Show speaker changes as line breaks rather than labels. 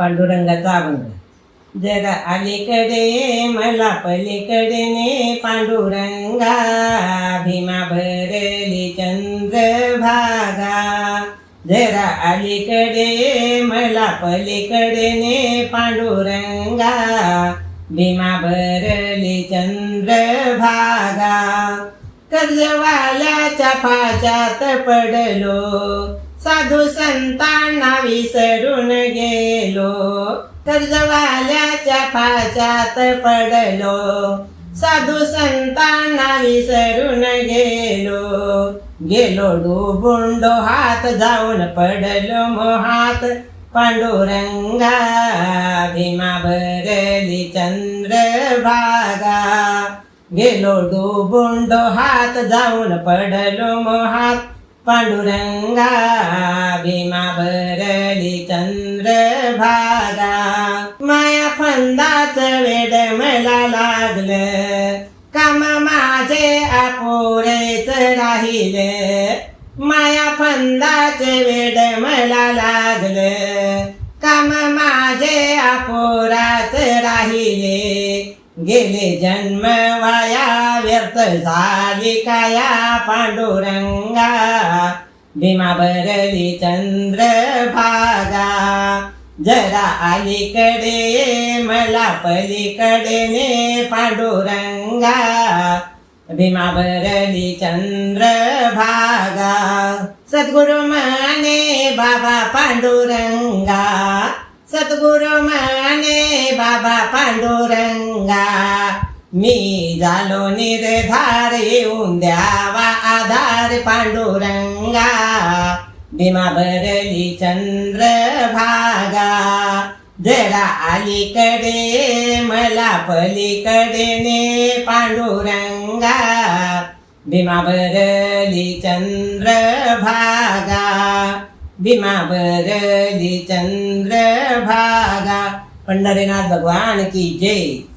पांडुरंगाचा अभंग जरा अलीकडे मला पलीकडे ने पांडुरंगा भीमा भरली चंद्रभागा. जरा अलीकडे मला पलीकडे ने पांडुरंगा भीमा भरली चंद्रभागा. कर्जवाल्याच्या फाच्यात पडलो साधू संतांना विसरून गेलो. कर्जवाल्याच्या फाशात पडलो. साधू संतांना विसरून गेलो. गेलो डोबुंडो हात जाऊन पडलो मोहात. पांडुरंगा भीमा भरली चंद्रभागा. गेलो डोबुंडो हात जाऊन पडलो मोहात. पांडुरंगा माया फंदाच वेड मला लागलं. काम माझे आपुरेच राहिले. माया फंदाच वेड मला लागलं. काम माझे आपुराच राहिले. गेले जन्म वाया व्यर्थ झाली काया पांडुरंगा. भीमा भरली चंद्रभागा. जरा अलीकडे ये मला पलीकडे ने पांडुरंगा. भीमा भरली चंद्रभागा. सद्गुरु माने बाबा पांडुरंगा. सद्गुरु माने बाबा पांडुरंगा. मी झालो निर्धार येऊन द्यावा आधार पांडुरंगा. भीमा भरली चंद्रभागा जरा अलीकडे मला पलीकडे ने पांडुरंगा. भीमा भरली चंद्रभागा भीमा भरली चंद्रभागा. पंढरीनाथ भगवान की जय.